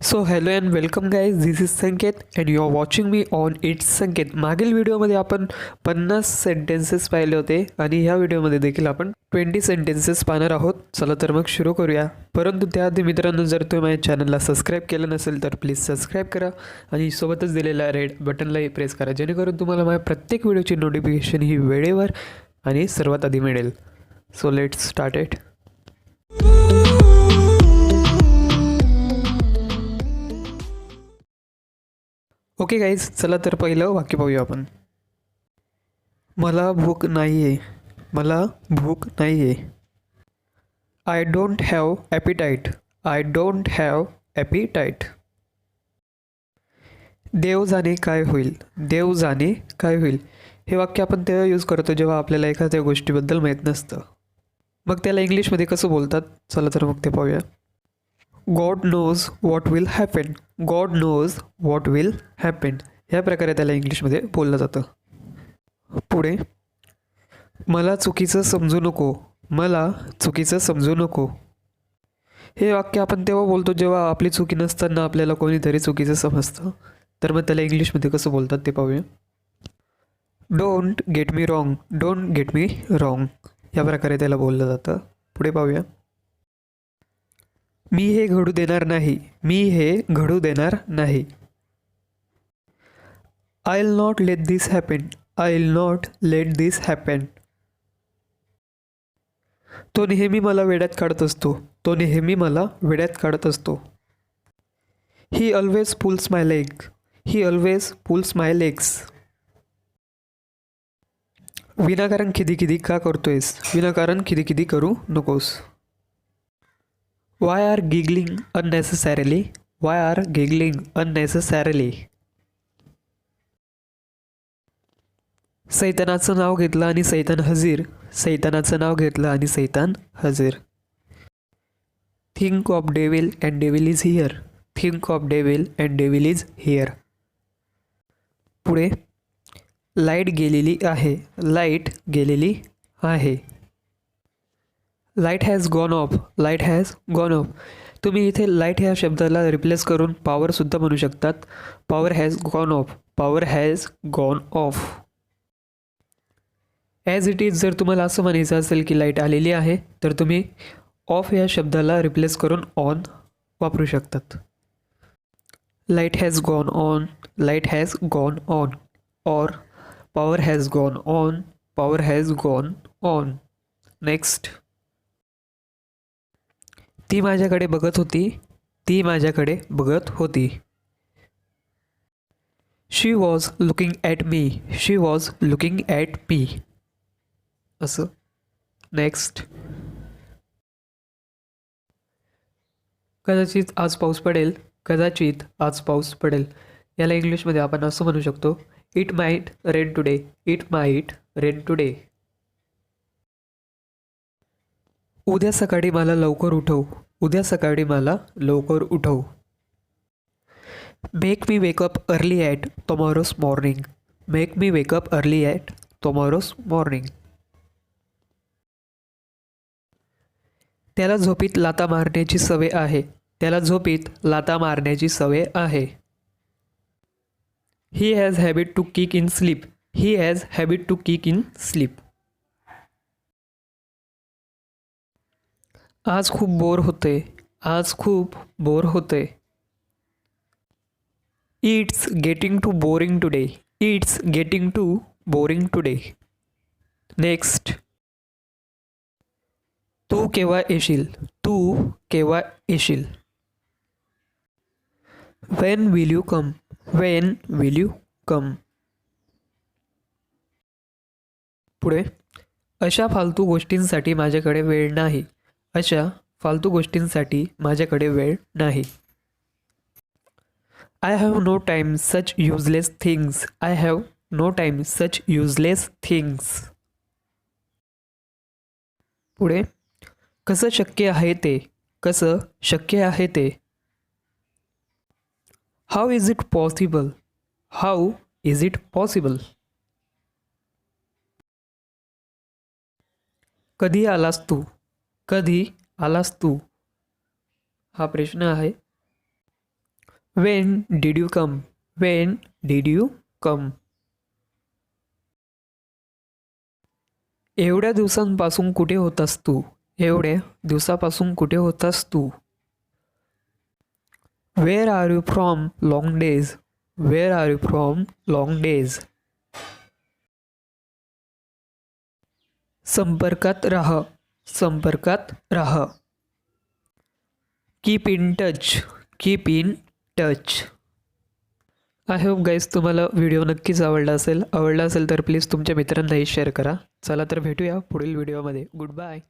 So hello and welcome guys this is Sanket and you are watching me on it's Sanket मागील व्हिडिओमध्ये आपण पन्नास sentences पाहिले होते आणि ह्या व्हिडिओमध्ये देखील आपण ट्वेंटी सेंटेन्सेस पाहणार आहोत. चला तर मग सुरू करूया. परंतु त्याआधी मित्रांनो जर तुम्ही माझ्या चॅनलला सबस्क्राईब केलं नसेल तर प्लीज सबस्क्राईब करा आणि सोबतच दिलेल्या रेड बटनलाही प्रेस करा. जेणेकरून तुम्हाला माझ्या प्रत्येक व्हिडिओची नोटिफिकेशन ही वेळेवर आणि सर्वात आधी मिळेल. So let start okay guys चला तर पहिलं वाक्य पाहूया आपण. मला भूक नाही आहे मला भूक नाही आहे I don't have appetite I don't have appetite देव जाणे काय होईल? देव जाणे काय होईल? हे वाक्य आपण तेव्हा यूज करतो जेव्हा आपल्याला एखाद्या गोष्टीबद्दल माहीत नसतं. मग त्याला इंग्लिशमध्ये कसं बोलतात? चला तर मग ते पाहूया. God knows what will happen God knows what will happen ह्या प्रकारे त्याला इंग्लिशमध्ये बोललं जातं. पुढे मला चुकीचं समजू नको. मला चुकीचं समजू नको. हे वाक्य आपण तेव्हा बोलतो जेव्हा आपली चुकी नसताना आपल्याला कोणीतरी चुकीचं समजतं. तर मग त्याला इंग्लिशमध्ये कसं बोलतात ते पाहूया. Don't get me wrong don't get me wrong या प्रकारे त्याला बोललं जातं. पुढे पाहूया. मी हे घडू देणार नाही. मी हे घडू देणार नाही. I will not let this happen I will not let this happen तो नेहमी मला वेड्यात काढत असतो. तो नेहमी मला वेड्यात काढत असतो. He always pulls my leg he always pulls my legs विनाकारण किदी किदी का करतोयस? विनाकारण खिदी किदी करू नकोस. Why are giggling unnecessarily? Why are giggling unnecessarily? सैतानाचं नाव घेतलं आणि सैतान हजीर. सैतानाचं नाव घेतलं आणि सैतान हजीर. Think of devil and devil is here think of devil and devil is here पुढे लाइट गेलेली आहे. लाइट गेलेली आहे. Light has gone off light has gone off तुम्ही इथे लाइट ह्या शब्दाला रिप्लेस करून पॉवरसुद्धा म्हणू शकतात. Power has gone off power has gone off as it is जर तुम्हाला असं म्हणायचं असेल की लाइट आलेली आहे तर तुम्ही ऑफ या शब्दाला रिप्लेस करून ऑन वापरू शकतात. Light has gone on light has gone on or power has gone on power has gone on next ती माझ्याकडे बघत होती ती माझ्याकडे बघत होती. She was looking at me she was looking at me असं. नेक्स्ट कदाचित आज पाऊस पडेल. कदाचित आज पाऊस पडेल. याला इंग्लिशमध्ये आपण असं म्हणू शकतो it might rain today it might rain today उद्या सकाळी मला लवकर उठव. उद्या सकाळी मला लवकर उठव. Make me wake up early at tomorrow's morning make me wake up early at tomorrow's morning त्याला झोपीत लाता मारण्याची सवय आहे. त्याला झोपीत लाता मारण्याची सवय आहे. He has habit to kick in sleep he has habit to kick in sleep आज खूप बोर होते आज खूप बोर होते it's getting too boring today it's getting too boring today next तू केव्हा येशील? तू केव्हा येशील? When will you come when will you come पुढे. अशा फालतू गोष्टींसाठी माझ्याकडे वेळ नाही. अशा फालतू गोष्टींसाठी माझ्याकडे वेळ नाही. I have no time such useless things I have no time such useless things पुढे कसं शक्य आहे ते? कसं शक्य आहे ते? How is it possible how is it possible कधी आलास तू? कधी आलास तू? हा प्रश्न आहे. When did you come when did you come एवढ्या दिवसांपासून कुठे होतास तू? एवढ्या दिवसापासून कुठे होतास तू? Where are you from long days where are you from long days संपर्कात राहा. संपर्कात राहा. Keep in touch keep in touch I hope guys तुम्हाला व्हिडिओ नक्कीच आवडला असेल. आवडला असेल तर प्लीज तुमच्या मित्रांनाही शेअर करा. चला तर भेटूया पुढील व्हिडिओमध्ये गुड बाय